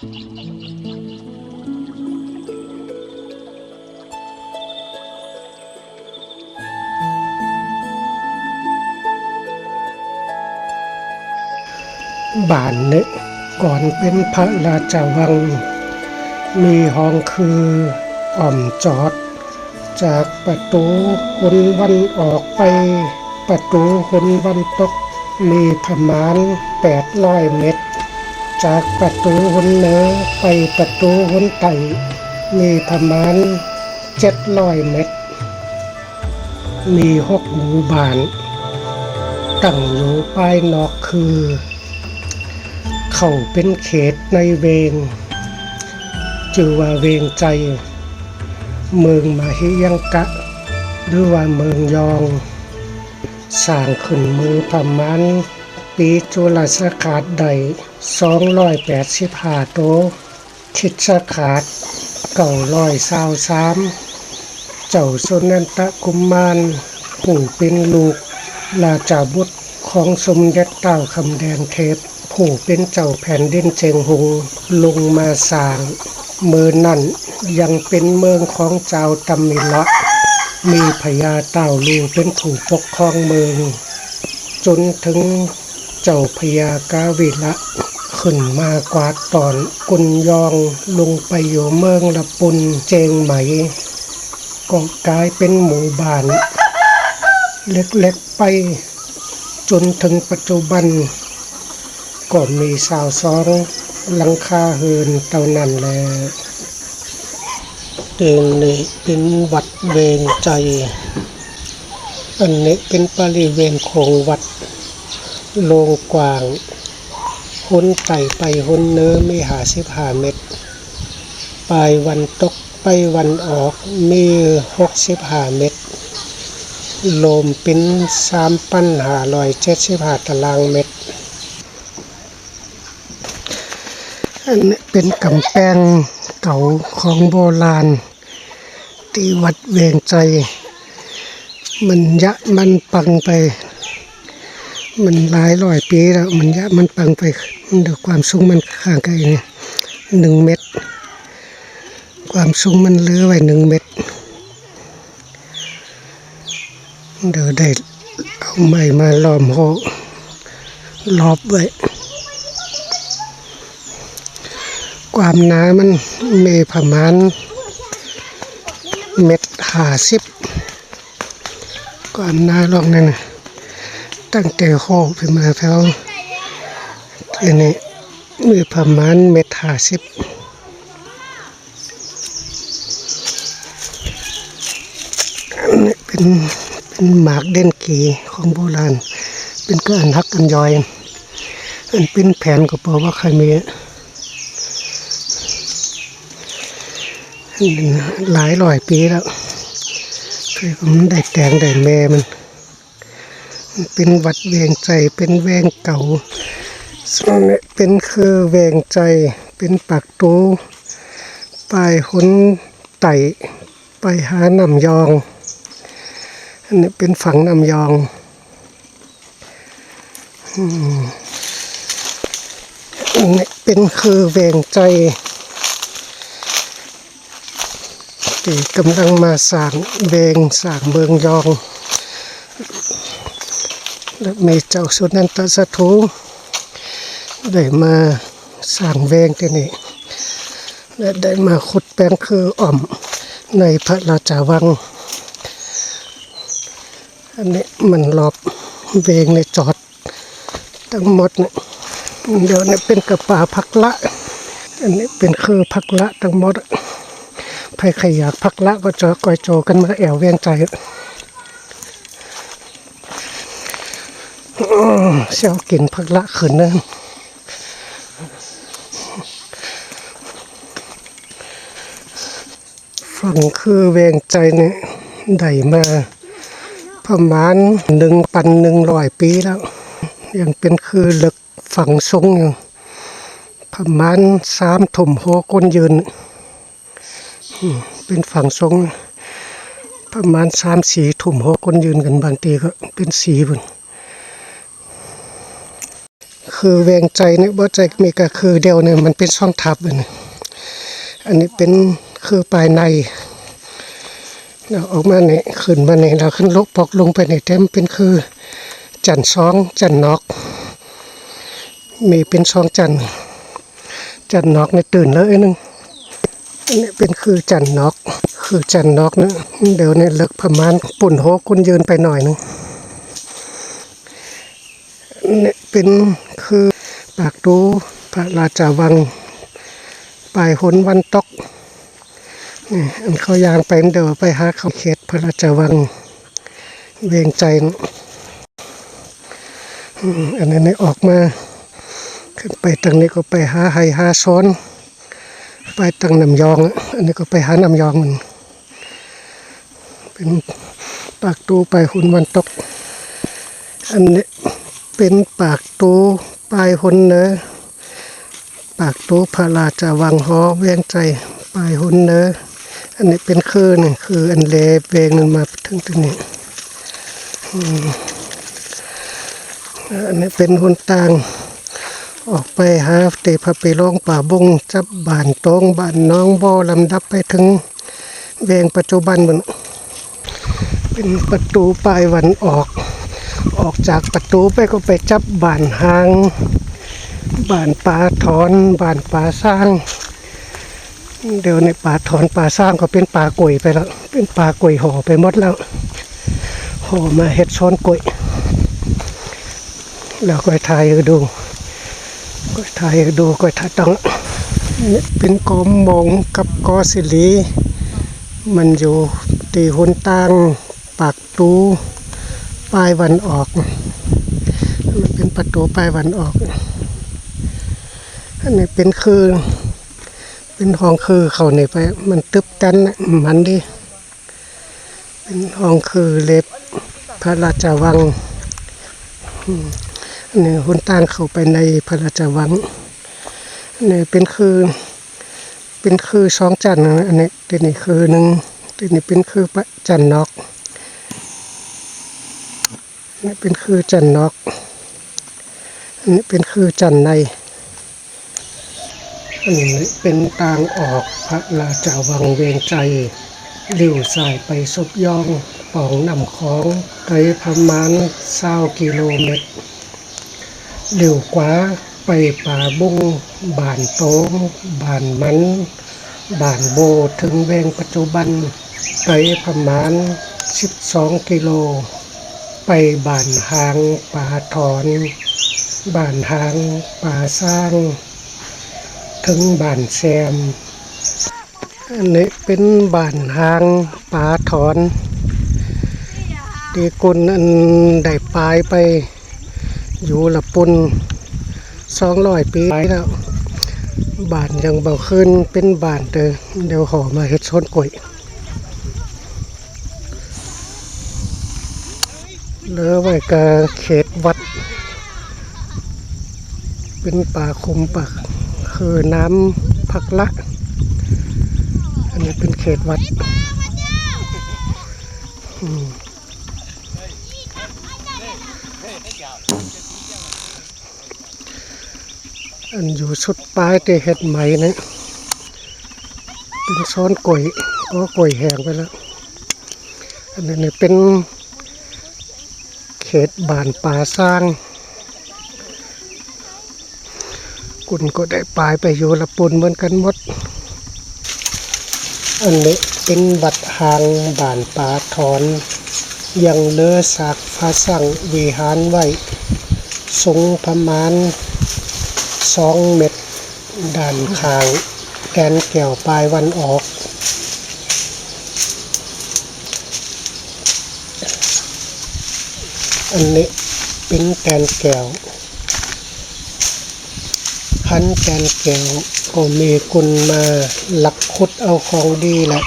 บ้านเนี่ยก่อนเป็นพระราชวัง มีห้องคืออ่อมจอด จากประตูหนวันออกไป ประตูหนวันตก มีประมาณ800เมตร จากประตูหนเหนือไปประตูหนใต้มีประมาณ700เมตร มีหกหมู่บ้าน ตั้งอยู่ภายนอกคือ เข้าเป็นเขตในเวงจือว่าเวงใจ เมืองมาฮิยังกะ หรือว่าเมืองยอง สร้างขึ้นมือประมาณ ปีจุลสกาดใด285โตะคิดสกาด923เจ้าสุนันตะกุมมารผู้เป็นลูกราชาบุตรของสมเด็จเต้าคำแดงเทพผู้เป็นเจ้าแผ่นดินเจงหงลงมาสร้างเมืองนั่นยังเป็นเมืองของเจ้าตำมิละมีพญาเต้าลูเป็นผู้ปกครองเมือง จนถึง เจ้าพญากาวิละ ขึ้นมากวาดตอนกุนยองลงไปอยู่เมืองละปุนเจงไหม ก็กลายเป็นหมู่บ้าน เล็กๆไป จนถึงปัจจุบัน ก็มีสาวสองหลังคาเฮินเท่านั้นแหละเดงนี้เป็นวัดเวงใจ อันนี้เป็นบริเวณของวัด โลงกว้างหุนไต่ไปหุนเนื้อไม่หาสิบหาเมตรปลายวันตกไปวันออกมีหกสิบหาเมตรโลมเป็นสามปันหาลอยเจ็ดสิบหาตารางเมตรอันนี้เป็นกำแพงเก่าของโบราณ ที่วัดเวียงใจ มันยะมันปังไป มันหลายร้อยปีแล้วมันยะมันปังไปมันเดี๋ยวความสูงมันข้างกันเนี่ยหนึ่งเมตร ความสูงมันเลือไว้หนึ่งเมตรเดี๋ยวได้เอาไม้มาล้อมโหรอบไว้ความหนามันมีประมาณเม็ดห้าสิบความหนาลองนั่นนะ ตั้งแต่โคกไปมาแถวอันนี้มีประมาณเม็ดห้าสิบอันนี้เป็นเป็นหมากเด่นกีของโบราณ เป็นก็อันฮักอันยอย อันเป็นแผนก็บอกว่าใครมีหลายร้อยปีแล้วเคือมันได้แต่งได้แม่มันมัน เป็นวัดเวงใจเป็นแวงเก่าส่วนเป็นคือแวงใจเป็นปากตูปลายหนไต่ไปหาน้ำยอง อันนี้เป็นฝั่งน้ำยองอืมอันนี้เป็นคือแวงใจที่กำลังมาสางเบงสางเมืองยอง และมีเจ้าสุนันตสถูได้มาสร้างเวงที่นี่และได้มาขุดแปลงคืออ่อมในพระราชาวัง อันนี้มันรอบเวงในจอดทั้งหมดเนี่ยเดี๋ยวนี้เป็นกระป่าพักละ อันนี้เป็นคือพักละทั้งหมดใครใครอยากพักละก็จะกอยโจกันมาแอวเวียงใจอ้อ เสียวกินพักละขืนนะฝั่งคือเวียงใจเนี่ยได้มาประมาณหนึ่งปันหนึ่งร้อยปีแล้ว ยังเป็นคือเหลึกฝั่งทรงอยู่ประมาณสามถมหัวก้นยืน เป็นฝั่งทรงประมาณสามสีถุ่มหัวคนยืนกันบางทีก็เป็นสีบุน คือเวงใจเนี่ยบ่ใจมีก็คือเดียวเนี่ยมันเป็นช่องทับเลยนะอันนี้เป็นคือปลายในเราออกมาเนี่ยขึ้นมาเนี่ยเราขึ้นลกปอกลงไปในเต็มเป็นคือจันทร์ช้องจันทร์นอก มีเป็นช่องจันทร์จันทร์นอกในตื่นเลยนึงอันนี้เป็นคือจันทร์นอก คือจันทร์นอกนะเดี๋ยวเนี่ยเลิกประมาณปุ่นโหคุณยืนไปหน่อยนึง เนี่เป็นคือปากตูพระราชวังปลายหนวันตกอันเขายางไปเดี๋ยวไปหาเขาเขตพระราชวังเวียงใจอันนั้นออกมาขึ้นไปทางนี้ก็ไปหาไฮหาซ้อนไปทางน้ำยอง อันนี้ก็ไปหาน้ำยองมันเป็นปากตูไปหุนวันตก อันนี้ เป็นปากตูปลายหุนเนอปากตูพระราชวังหอเวียงใจปลายหุนเนออันนี้เป็นคือนี่คืออันเลเวงนึงมาถึงตรงนี้อันนี้เป็นหุนต่างออกไปหาเตพะไปลองป่าบงจับบานตองบานน้องบ่อลำดับไปถึงเวงปัจจุบันมันเป็นประตูปลายวันออก ออกจากประตูไปก็ไปจับบานหางบานป่าถอนบานป่าสร้าง เดี๋ยวในป่าถอนป่าสร้างก็เป็นป่ากล้วยไปแล้ว เป็นป่ากล้วยห่อไปหมดแล้วห่อมาเห็ดช้อนกล้วยแล้วก็ถ่ายดูก็ถ่ายดูก็ถ่ายต้องเป็นกอมมงกับกอสิลี มันอยู่ตีหุนต่างปากตู ปลายวันออก มันเป็นประตูปลายวันออก อันนี้เป็นคือ เป็นห้องคือเขาเนี่ไป มันตึบกันน่ะมันดิ เป็นห้องคือเล็บพระราชวังอันนี้หุนต่างเข้าไปในพระราชวังอันนี้เป็นคือเป็นคือสองจันทร์นะอันนี้ตัวนี้คือหนึ่งตัวนี้เป็นคือพระจันทร์นอก นี่เป็นคือจันนอก อันนี้เป็นคือจันใน อันนี้เป็นทางออกพระราชาวังเวียงใจเลี้วสายไปซบยองปองนำของไกลประมาณ20กิโลเมตรเลี้ยวขวาไปป่าบุ้งบานโตงบานมันบานโบถึงเวงปัจจุบันไกลประมาณ 12 กิโล ไปบ้านหางป่าถอนบ้านหางป่าสร้าง ถึงบ้านแซม อันนี้เป็นบ้านหางป่าถอนตีกุลอันได้ปลายไป อยู่ละปุนสองร้อยปีแล้วบ้านยังเบาขึ้นเป็นบ้านเด้อเดี๋ยวห่อมาเฮ็ดชนกล้วย เหลือไว้กับเขตวัด เป็นป่าคุมป่าคือน้ำพักละ อันนี้เป็นเขตวัดอันอยู่ชุดปลายแต่เห็ดไหมนะเป็นซ้อนกล้วยก็กล้วยแห้งไปแล้ว อันนี้เป็น เขตบ้านป่าสร้าง กุนก็ได้ปลายไปอยู่ละปุนเหมือนกันหมด อันนี้เป็นบัดหางบ้านป่าถอน ยังเลือสากฟ้าสั่งวิหารไว้สูงประมาณสองเมตรด้านข้างแกนแก้วปลายวันออก อันนี้เป็นแกนแก้วพันแกนแก้วก็มีคนมาหลักขุดเอาของดีแหละ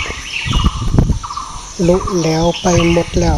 ลุแล้วไปหมดแล้ว